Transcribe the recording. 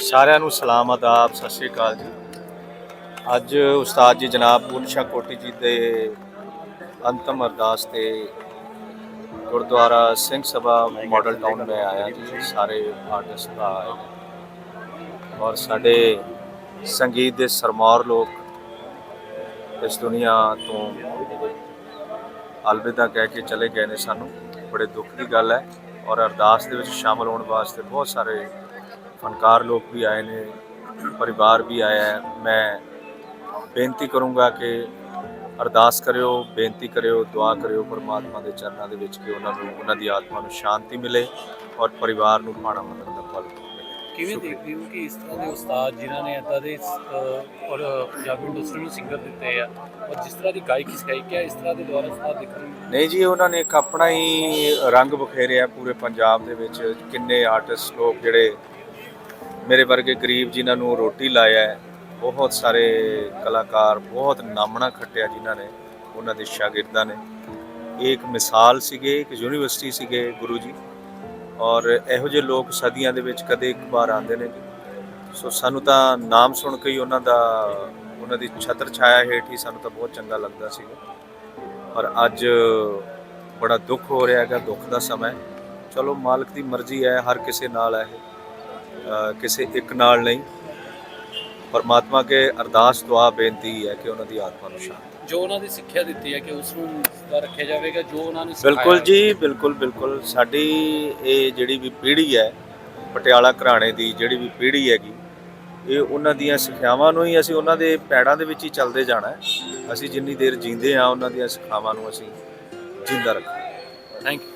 ਸਾਰਿਆਂ ਨੂੰ ਸਲਾਮ ਆਦਾਬ ਸਤਿ ਸ਼੍ਰੀ ਅਕਾਲ ਜੀ। ਅੱਜ ਉਸਤਾਦ ਜੀ ਜਨਾਬ ਪੁਰਸ਼ਾ ਕੋਟੀ ਜੀ ਦੇ ਅੰਤਮ ਅਰਦਾਸ ਤੇ ਗੁਰਦੁਆਰਾ ਸਿੰਘ ਸਭਾ ਮਾਡਲ ਟਾਊਨ में ਆਇਆ ਜੀ। ਸਾਰੇ ਆਰਟਿਸਟ ਦਾ ਆਏ। ਔਰ ਸਾਡੇ ਸੰਗੀਤ ਦੇ ਸਰਮੌਰ ਲੋਕ ਇਸ ਦੁਨੀਆ ਤੋਂ ਅਲਵਿਦਾ ਕਹਿ ਕੇ ਚਲੇ ਗਏ ਨੇ ਸਾਨੂੰ। ਬੜੇ ਦੁੱਖ ਦੀ ਗੱਲ ਹੈ। ਔਰ ਅਰਦਾਸ ਦੇ ਵਿੱਚ ਸ਼ਾਮਲ ਹੋਣ ਵਾਸਤੇ ਬਹੁਤ ਸਾਰੇ ਫਨਕਾਰ ਲੋਕ ਵੀ ਆਏ ਨੇ, ਪਰਿਵਾਰ ਵੀ ਆਇਆ ਹੈ। ਮੈਂ ਬੇਨਤੀ ਕਰੂੰਗਾ ਕਿ ਅਰਦਾਸ ਕਰਿਓ, ਬੇਨਤੀ ਕਰਿਓ, ਦੁਆ ਕਰਿਓ, ਪਰਮਾਤਮਾ ਦੇ ਚਰਨਾਂ ਦੇ ਵਿੱਚ ਕਿ ਉਹਨਾਂ ਨੂੰ, ਉਹਨਾਂ ਦੀ ਆਤਮਾ ਨੂੰ ਸ਼ਾਂਤੀ ਮਿਲੇ ਔਰ ਪਰਿਵਾਰ ਨੂੰ ਪਾਣਾ ਮੰਨਣ ਦਾ ਫਲ ਕਿਵੇਂ ਦੇਖਦੇ ਹੋ ਕਿ ਇਸ ਤਰ੍ਹਾਂ ਦੇ ਉਸਤਾਦ ਜਿਨ੍ਹਾਂ ਨੇ ਇਦਾਂ ਦੇ ਔਰ ਪੰਜਾਬੀ ਇੰਡਸਟਰੀ ਨੂੰ ਸਿੰਗਰ ਦਿੱਤੇ ਆ, ਔਰ ਜਿਸ ਤਰ੍ਹਾਂ ਦੀ ਗਾਇਕੀ ਸਿਖਾਈ ਕਿਆ ਇਸ ਤਰ੍ਹਾਂ ਦੇ ਦੁਆਰਾ ਉਸਤਾਦ ਦੇਖਣ ਨਹੀਂ ਜੀ, ਉਹਨਾਂ ਨੇ ਇੱਕ ਆਪਣਾ ਹੀ ਰੰਗ ਬਖੇਰਿਆ ਪੂਰੇ ਪੰਜਾਬ ਦੇ ਵਿੱਚ, ਕਿੰਨੇ ਆਰਟਿਸਟ ਲੋਕ ਜਿਹੜੇ ਮੇਰੇ ਵਰਗੇ ਗਰੀਬ ਜਿਨ੍ਹਾਂ ਨੂੰ ਰੋਟੀ ਲਾਇਆ ਹੈ, ਬਹੁਤ ਸਾਰੇ ਕਲਾਕਾਰ, ਬਹੁਤ ਨਾਮਣਾ ਖੱਟਿਆ ਜਿਨ੍ਹਾਂ ਨੇ, ਉਹਨਾਂ ਦੇ ਸ਼ਾਗਿਰਦਾਂ ਨੇ। ਇਹ ਇੱਕ ਮਿਸਾਲ ਸੀਗੇ, ਇੱਕ ਯੂਨੀਵਰਸਿਟੀ ਸੀਗੇ ਗੁਰੂ ਜੀ। ਔਰ ਇਹੋ ਜਿਹੇ ਲੋਕ ਸਦੀਆਂ ਦੇ ਵਿੱਚ ਕਦੇ ਇੱਕ ਵਾਰ ਆਉਂਦੇ ਨੇ ਜੀ। ਸੋ ਸਾਨੂੰ ਤਾਂ ਨਾਮ ਸੁਣ ਕੇ ਹੀ ਉਹਨਾਂ ਦਾ, ਉਹਨਾਂ ਦੀ ਛਤਰ ਛਾਇਆ ਹੇਠ ਹੀ ਸਾਨੂੰ ਤਾਂ ਬਹੁਤ ਚੰਗਾ ਲੱਗਦਾ ਸੀਗਾ ਪਰ ਅੱਜ ਬੜਾ ਦੁੱਖ ਹੋ ਰਿਹਾ ਹੈਗਾ, ਦੁੱਖ ਦਾ ਸਮਾਂ ਚਲੋ ਮਾਲਕ ਦੀ ਮਰਜ਼ੀ ਹੈ, ਹਰ ਕਿਸੇ ਨਾਲ ਹੈ ਕਿਸੇ ਇੱਕ ਨਾਲ ਨਹੀਂ। ਪਰਮਾਤਮਾ ਕੇ ਅਰਦਾਸ, ਦੁਆ, ਬੇਨਤੀ ਹੈ ਕਿ ਉਹਨਾਂ ਦੀ ਆਤਮਾ ਨੂੰ ਸ਼ਾਂਤੀ ਜੋ ਉਹਨਾਂ ਦੀ ਸਿੱਖਿਆ ਦਿੱਤੀ ਹੈ ਕਿ ਉਸ ਨੂੰ ਸਦਾ ਰੱਖਿਆ ਜਾਵੇਗਾ ਜੋ ਉਹਨਾਂ ਨੇ ਸਿਖਾਇਆ ਬਿਲਕੁਲ ਜੀ ਬਿਲਕੁਲ ਬਿਲਕੁਲ। ਸਾਡੀ ਇਹ ਜਿਹੜੀ ਵੀ ਪੀੜ੍ਹੀ ਹੈ ਪਟਿਆਲਾ ਘਰਾਣੇ ਦੀ ਜਿਹੜੀ ਵੀ ਪੀੜ੍ਹੀ ਹੈਗੀ ਇਹ ਉਹਨਾਂ ਦੀਆਂ ਸਿੱਖਿਆਵਾਂ ਨੂੰ ਹੀ ਅਸੀਂ ਉਹਨਾਂ ਦੇ ਪੈੜਾਂ ਦੇ ਵਿੱਚ ਹੀ ਚੱਲਦੇ ਜਾਣਾ ਅਸੀਂ ਜਿੰਨੀ ਦੇਰ ਜੀਂਦੇ ਆ ਉਹਨਾਂ ਦੀਆਂ ਸਿੱਖਿਆਵਾਂ ਨੂੰ ਅਸੀਂ ਜਿੰਦਾ ਰੱਖਾਂਗੇ ਥੈਂਕ ਯੂ